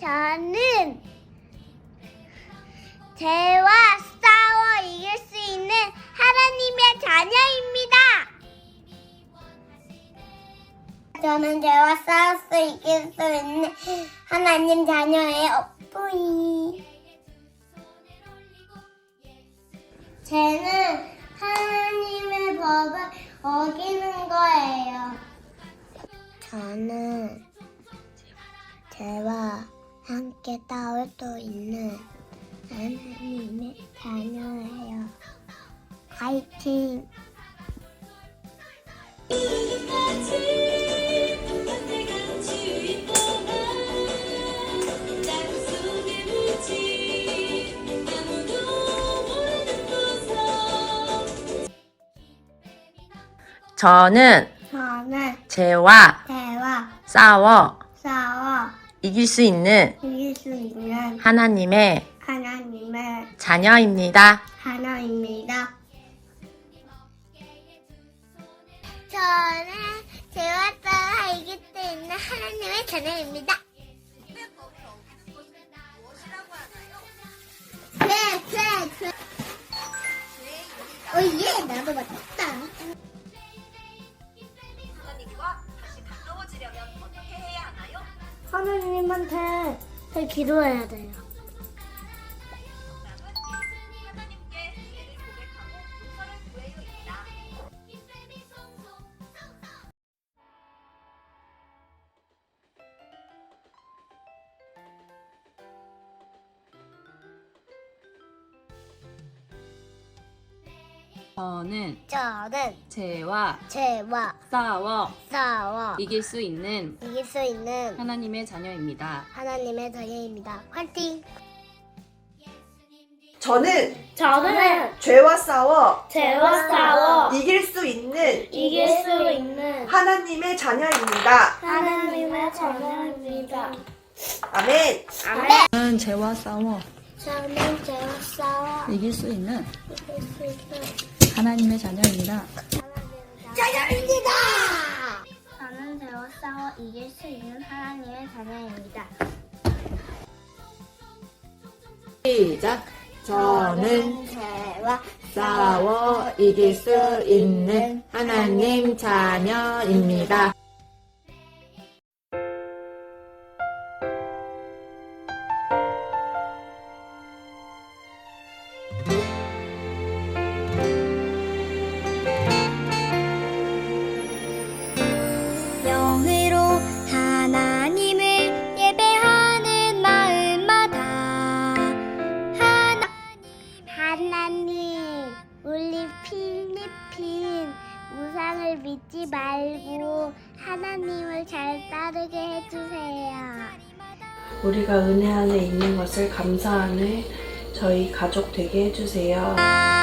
저는 죄와 싸워 이길 수 있는 하나님의 자녀입니다. 저는 죄와 싸울 수 이길 수 있는 하나님 자녀예요. 뿌이. 죄는 하나님의 법을 어기는 거예요. 저는 죄와 함께 싸울 수 있는 하나님의 자녀예요. 화이팅! 저는 저는 죄와 싸워 싸워 이길 수 있는 이길 수 있는 하나님의 하나님의 자녀입니다. 하나입니다. 저는 죄와 싸워 이길 수 있는 하나님의 자녀입니다. 죄, 죄, 죄. 오, 예, 나도 맞췄다. 하나님한테 잘 기도해야 돼요. 저는 저는 죄와 죄와 싸워 싸워 이길 수 있는 이길 수 있는 하나님의 자녀입니다. 하나님의 자녀입니다. 화이팅! 저는 저는 죄와 싸워 죄와 싸워 이길 수 있는 이길 수 있는 하나님의 자녀입니다. 하나님의 자녀입니다. 아멘. 저는 죄와 싸워 저는 죄와 싸워 이길 수 있는 이길 수 있는 하나님의 자녀입니다. 자녀입니다. 저는 죄와 싸워 이길 수 있는 하나님의 자녀입니다. 시작. 저는 죄와 싸워 이길 수 있는 하나님 자녀입니다. 필리핀 우상을 믿지 말고 하나님을 잘 따르게 해주세요. 우리가 은혜 안에 있는 것을 감사하는 저희 가족 되게 해주세요. 지